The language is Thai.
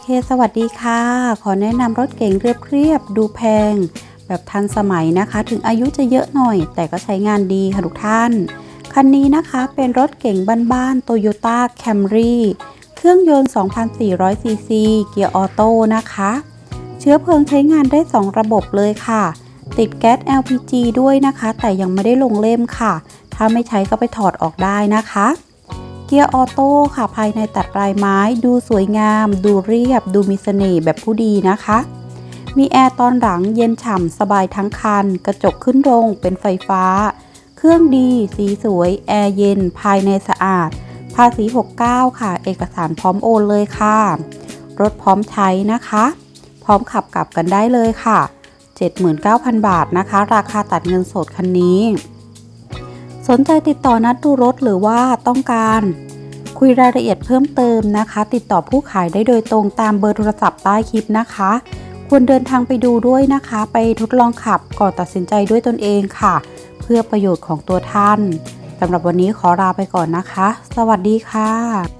เคสวัสดีค่ะ ขอแนะนำรถเก๋งเรียบๆดูแพง แบบทันสมัยนะคะ ถึงอายุจะเยอะหน่อย แต่ก็ใช้งานดีค่ะทุกท่าน คันนี้นะคะเป็นรถเก๋งบ้านๆ Toyota Camry เครื่องยนต์ 2,400 ซีซี เกียร์ออโต้นะคะ เชื้อเพลิงใช้งานได้ 2 ระบบเลยค่ะ ติดแก๊ส LPG ด้วยนะคะ แต่ยังไม่ได้ลงเล่มค่ะ ถ้าไม่ใช้ก็ไปถอดออกได้นะคะ กียร์ออโต้ค่ะภายในตัดลายไม้ดูสวยงาม ดูเรียบ ดูมีเสน่ห์แบบผู้ดีนะคะ มีแอร์ตอนหลังเย็นฉ่ำสบายทั้งคัน กระจกขึ้นลงเป็นไฟฟ้า เครื่องดี สีสวย แอร์เย็น ภายในสะอาด ภาษี 69 ค่ะ เอกสารพร้อมโอนเลยค่ะ รถพร้อมใช้นะคะ พร้อมขับกลับกันได้เลยค่ะ 79,000 บาทนะคะ ราคาตัดเงินสดคันนี้ สนใจติดต่อนัดดูรถหรือว่าต้องการ คุยรายละเอียดเพิ่มเติมนะคะ ติดต่อผู้ขายได้โดยตรงตามเบอร์โทรศัพท์ใต้คลิปนะคะ ควรเดินทางไปดูด้วยนะคะ ไปทดลองขับก่อนตัดสินใจด้วยตนเองค่ะ เพื่อประโยชน์ของตัวท่านสำหรับวันนี้ขอลาไปก่อนนะคะ สวัสดีค่ะ